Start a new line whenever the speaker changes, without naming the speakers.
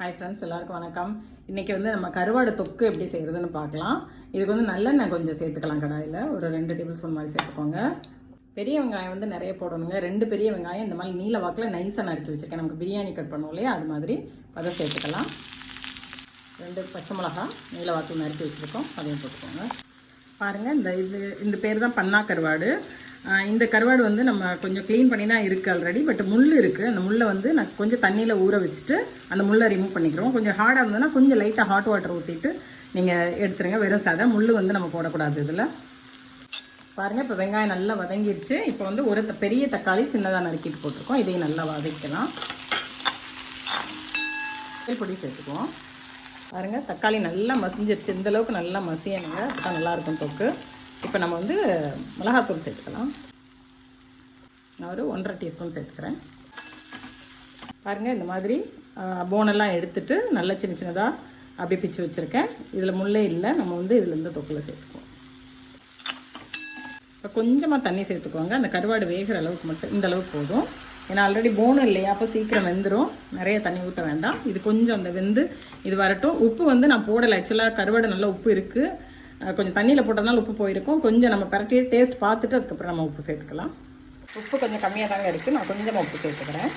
Hi friends எல்லாருக்கும் வணக்கம். இன்றைக்கி வந்து நம்ம கருவாடு தொக்கு எப்படி செய்கிறதுன்னு பார்க்கலாம். இதுக்கு வந்து நல்லெண்ணெய் கொஞ்சம் சேர்த்துக்கலாம் கடாயில். ஒரு ரெண்டு டேபிள் ஸ்பூன் மாதிரி சேர்த்துக்கோங்க. பெரிய வெங்காயம் வந்து நிறைய போடணுங்க. ரெண்டு பெரிய வெங்காயம் இந்த மாதிரி நீல வாக்கில் நைஸாக நறுக்கி வச்சுருக்கேன். நமக்கு பிரியாணி கட் பண்ணுவோம் இல்லையா? அது மாதிரி. அதை சேர்த்துக்கலாம். ரெண்டு பச்சை மிளகா நீல வாக்கில் நறுக்கி வச்சுருக்கோம். அதையும் போட்டுக்கோங்க. பாருங்கள் இந்த இது இந்த பேர் தான் பன்னா கருவாடு. இந்த கருவாடு வந்து நம்ம கொஞ்சம் க்ளீன் பண்ணி தான் இருக்குது ஆல்ரெடி பட் முள் இருக்குது அந்த முள்ளை வந்து நான் கொஞ்சம் தண்ணியில் ஊற வச்சுட்டு அந்த முள்ளை ரிமூவ் பண்ணிக்கிறோம். கொஞ்சம் ஹார்டாக இருந்ததுன்னா கொஞ்சம் லைட்டாக ஹாட் வாட்டர் ஊற்றிட்டு நீங்கள் எடுத்துருங்க. வெறும் சாதா. முள் வந்து நம்ம போடக்கூடாது இதில். பாருங்கள் இப்போ வெங்காயம் நல்லா வதங்கிருச்சு. இப்போ வந்து ஒரு பெரிய தக்காளி சின்னதாக நறுக்கிட்டு போட்டிருக்கோம். இதையும் நல்லா வதக்கலாம். பொடி சேர்த்துக்குவோம். பாருங்கள் தக்காளி நல்லா மசிஞ்சிருச்சு. இந்தளவுக்கு நல்லா மசியணுங்க. அப்போ நல்லா தொக்கு. இப்போ நம்ம வந்து மிளகாத்தூள் சேர்த்துக்கலாம். நான் ஒரு ஒன்றரை டீஸ்பூன் சேர்த்துக்கிறேன். பாருங்கள் இந்த மாதிரி போனெல்லாம் எடுத்துட்டு நல்லா சின்ன சின்னதாக அப்படியே பிச்சு வச்சுருக்கேன். இதில் முள்ளே இல்லை நம்ம வந்து இதில் இருந்து தொக்கில் சேர்த்துக்குவோம். இப்போ கொஞ்சமாக தண்ணி சேர்த்துக்கோங்க. அந்த கருவாடு வேகிற அளவுக்கு மட்டும் இந்த அளவுக்கு போதும். ஏன்னா ஆல்ரெடி போனும் இல்லையா அப்போ சீக்கிரம் வெந்துடும் நிறைய தண்ணி ஊற்ற வேண்டாம். இது கொஞ்சம் அந்த வெந்து இது வரட்டும். உப்பு வந்து நான் போடலை. ஆக்சுவலாக கருவாடு நல்ல உப்பு இருக்குது கொஞ்சம் தண்ணியில் போட்டதுனால உப்பு போயிருக்கும். கொஞ்சம் நம்ம பரட்டி டேஸ்ட் பார்த்துட்டு அதுக்கப்புறம் நம்ம உப்பு சேர்த்துக்கலாம். உப்பு கொஞ்சம் கம்மியாக தாங்க இருக்குது நான் கொஞ்சமாக உப்பு சேர்த்துக்கிறேன்.